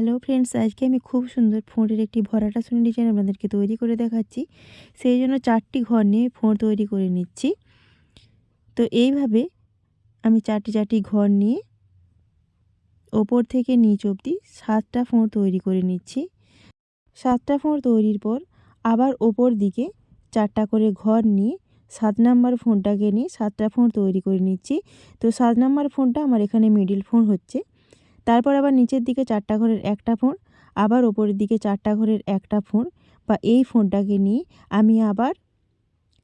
Hello friends আজকে আমি খুব সুন্দর ফোঁড়ের একটি ভরাটা শুনে ডিজাইন আপনাদেরকে তৈরি করে দেখাচ্ছি। সেই জন্য চারটি ঘর নিয়ে ফোঁড় তৈরি করে নিচ্ছি। তো এইভাবে আমি চারটি চারটি ঘর নিয়ে ওপর থেকে নিচ অবধি সাতটা ফোঁড় তৈরি করে নিচ্ছি। সাতটা ফোঁড় তৈরির পর আবার ওপর দিকে চারটা করে ঘর নিয়ে সাত নাম্বার ফোনটাকে নিয়ে সাতটা ফোঁড় তৈরি করে নিচ্ছি। তো সাত নাম্বার ফোনটা আমার এখানে মিডিল ফোন হচ্ছে। তারপর আবার নিচের দিকে চারটা ঘরের একটা ফোন, আবার ওপরের দিকে চারটা ঘরের একটা ফোন, বা এই ফোনটাকে নিয়ে আমি আবার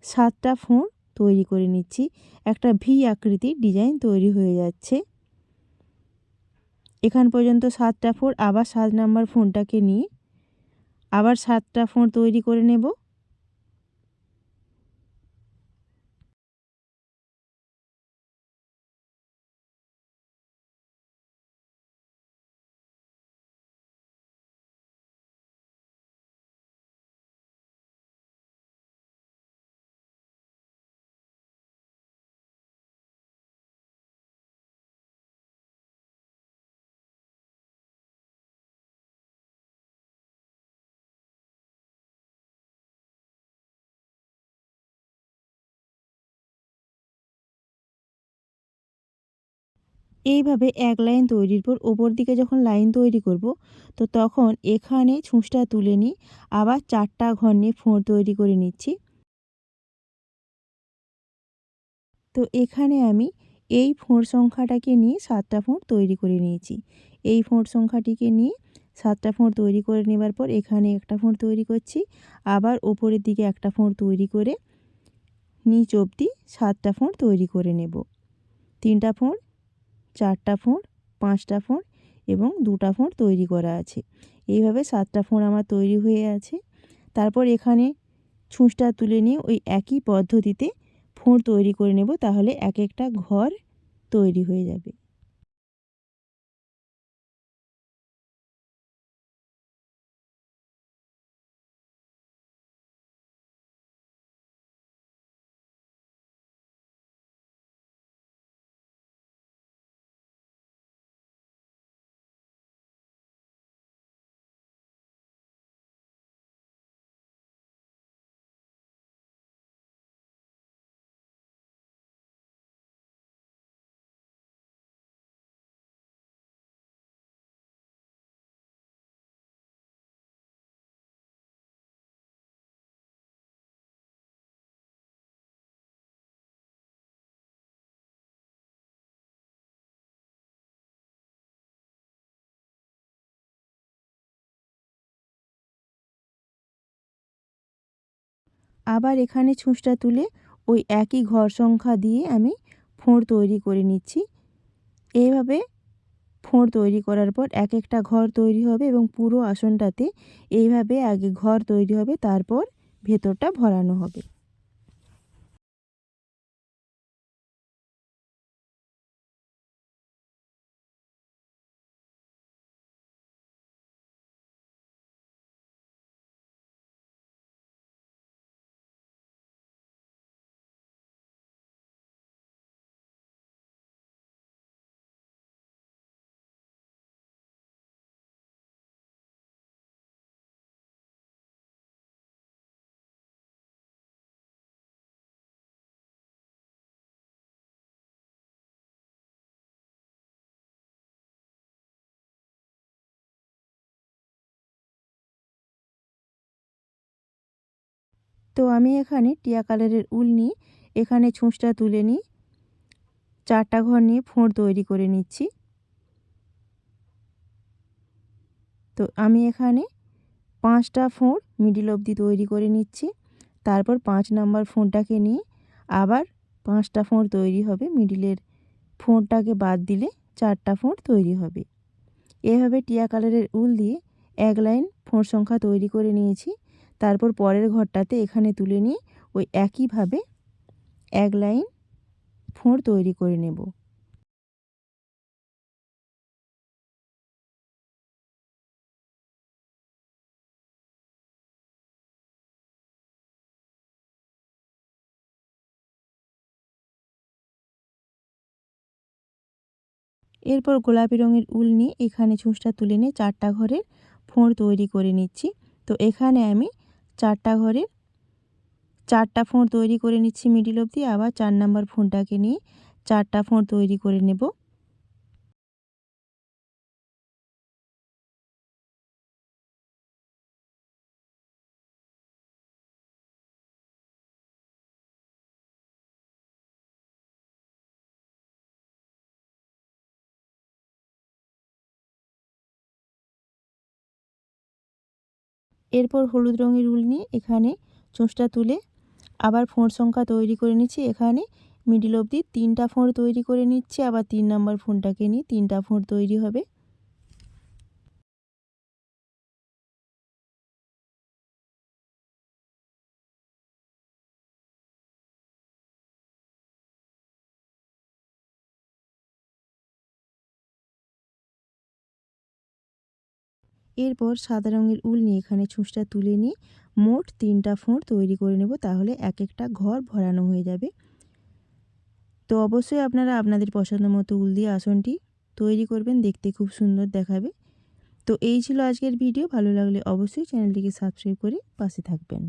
সাতটা ফোন তৈরি করে নিচ্ছি। একটা ভি আকৃতির ডিজাইন তৈরি হয়ে যাচ্ছে। এখান পর্যন্ত সাতটা ফোন, আবার সাত নাম্বার ফোনটাকে নিয়ে আবার সাতটা ফোন তৈরি করে নেব। এইভাবে এক লাইন তৈরির পর ওপর দিকে যখন লাইন তৈরি করব, তো তখন এখানে ছুঁচটা তুলে নিই, আবার চারটা ঘর নিয়ে ফোঁড় তৈরি করে নিচ্ছি। তো এখানে আমি এই ফোঁড় সংখ্যাটাকে নিয়ে সাতটা ফোঁড় তৈরি করে নিয়েছি। এই ফোঁড় সংখ্যাটিকে নিয়ে সাতটা ফোঁড় তৈরি করে নেবার পর এখানে একটা ফোঁড় তৈরি করছি, আবার ওপরের দিকে একটা ফোঁড় তৈরি করে নিচ অবধি সাতটা ফোঁড় তৈরি করে নেব। তিনটা ফোঁড় চারটা ফোঁড়, পাঁচটা ফোঁড় এবং দুটা ফোঁড় তৈরি করা আছে। এইভাবে সাতটা ফোঁড় আমার তৈরি হয়ে আছে। তারপর এখানে ছুঁচটা তুলে নিয়ে ওই একই পদ্ধতিতে ফোঁড় তৈরি করে নেব, তাহলে এক একটা ঘর তৈরি হয়ে যাবে। আবার এখানে ছুঁচটা তুলে ওই একই ঘর সংখ্যা দিয়ে আমি ফোঁড় তৈরি করে নিচ্ছি। এইভাবে ফোঁড় তৈরি করার পর এক একটা ঘর তৈরি হবে এবং পুরো আসনটাতে এইভাবে আগে ঘর তৈরি হবে, তারপর ভেতরটা ভরানো হবে। তো আমি এখানে টিয়া কালারের উল নিয়ে এখানে ছুঁচটা তুলে নিই, চারটা ঘর নিয়ে ফোঁড় তৈরি করে নিচ্ছি। তো আমি এখানে পাঁচটা ফোঁড় মিডিল অবধি তৈরি করে নিচ্ছি, তারপর পাঁচ নাম্বার ফোঁড়টাকে নিয়ে আবার পাঁচটা ফোঁড় তৈরি হবে মিডিলের ফোঁড়টাকে বাদ দিলে চারটা ফোঁড় তৈরি হবে। এভাবে টিয়া কালারের উল দিয়ে এক লাইন ফোঁড় সংখ্যা তৈরি করে নিয়েছি। তারপর পরের ঘরটাতে এখানে তুলে নিয়ে ওই একইভাবে এক লাইন ফোঁড় তৈরি করে নেব। এরপর গোলাপি রঙের উল নিয়ে এখানে ছুঁচটা তুলে নিয়ে চারটা ঘরের ফোঁড় তৈরি করে নিচ্ছি। তো এখানে আমি চারটা ঘরের চারটা ফোঁড় তৈরি করে নিচ্ছি মিডিল অবধি। আবার চার নাম্বার ফোঁড়টাকে নিয়ে চারটা ফোঁড় তৈরি করে নেব। এরপর হলুদ রঙের উল নিয়ে এখানে চোঁচটা তুলে আবার ফোঁড় সংখ্যা তৈরি করে নিচ্ছি। এখানে মিডিল অবধি তিনটা ফোঁড় তৈরি করে নিচ্ছি। আবার তিন নম্বর ফোঁড়টাকে নিয়ে তিনটা ফোঁড় তৈরি হবে। এরপর সাদা রঙের উল নিয়ে এখানে ছুঁচটা তুলে নিয়ে মোট তিনটা ফোঁড় তৈরি করে নেব, তাহলে এক একটা ঘর ভরানো হয়ে যাবে। তো অবশ্যই আপনারা আপনাদের পছন্দ মতো উল দিয়ে আসনটি তৈরি করবেন, দেখতে খুব সুন্দর দেখাবে। তো এই ছিল আজকের ভিডিও, ভালো লাগলে অবশ্যই চ্যানেলটিকে সাবস্ক্রাইব করে পাশে থাকবেন।